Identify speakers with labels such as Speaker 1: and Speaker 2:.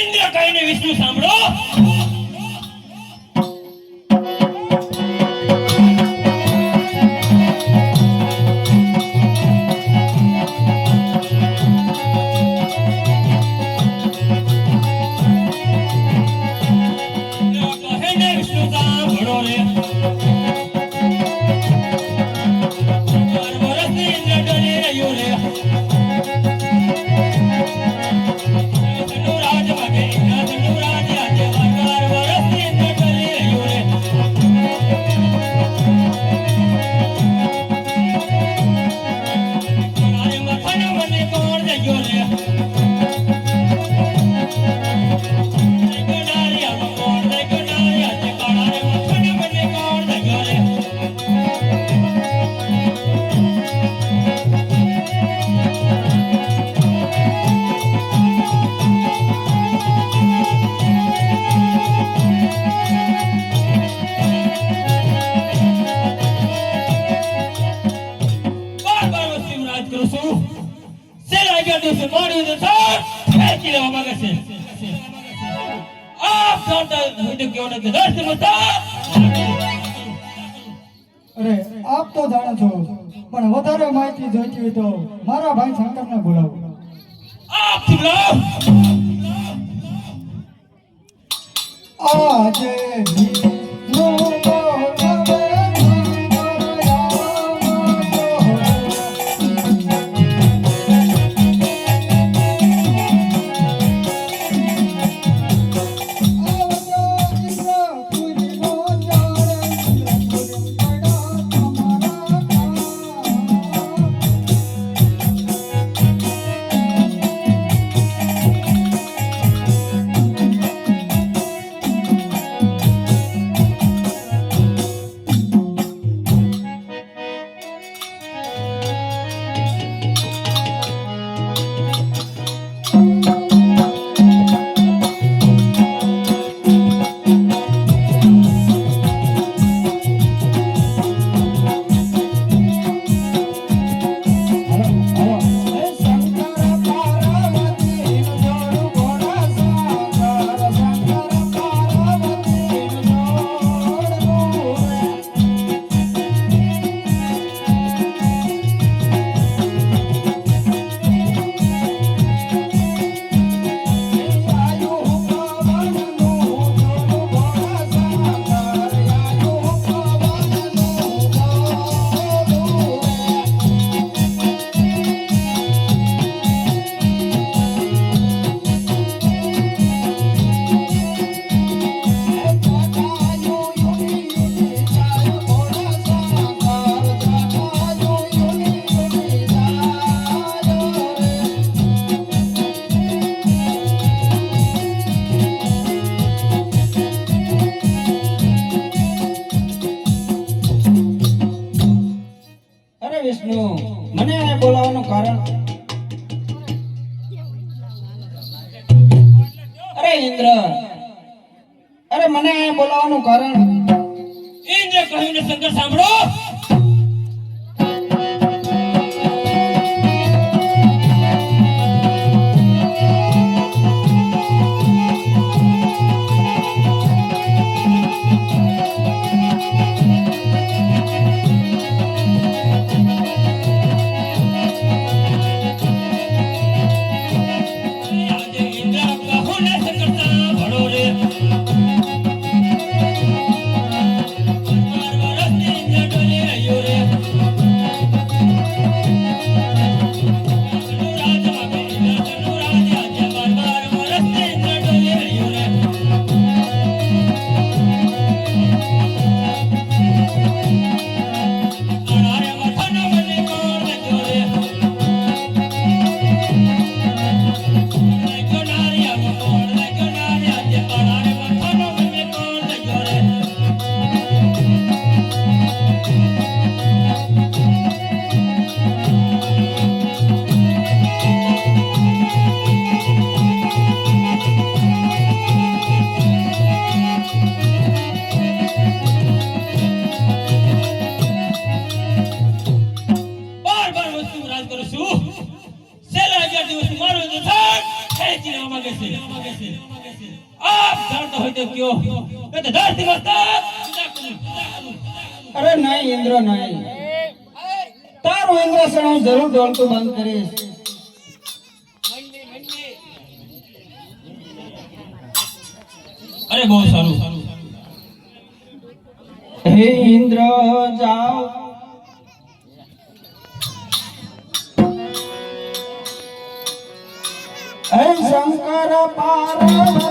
Speaker 1: ઇન્દ્ર કહીને વિષ્ણુ સાંભળો Yeah. માંગે છે આપ જાણતા હોય તો કેવો નથી દસ
Speaker 2: અરે આપ તો જાણો છો પણ વધારે માહિતી જોઈતી હોય તો મારા ભાઈ શંકરને બોલાવો.
Speaker 1: આપ બોલાવો.
Speaker 2: આજે
Speaker 3: મને બોલાવવાનું કારણ? અરે ઇન્દ્ર અરે મને બોલાવવાનું કારણ?
Speaker 1: ઇન્દ્ર કહીને શંકર સાંભળો. લેવા માંગે છે. આપ જાણતો હોય તો કયો. નહીં તો દસ દિવસ
Speaker 3: અરે નહીં ઇન્દ્ર નહીં. તારું ઇન્દ્રાસન હું જરૂર ડોલતું બંધ કરીશ.
Speaker 1: અરે બહુ સારું.
Speaker 3: હે ઇન્દ્ર જાઓ. હે શંકર પાર્વતી.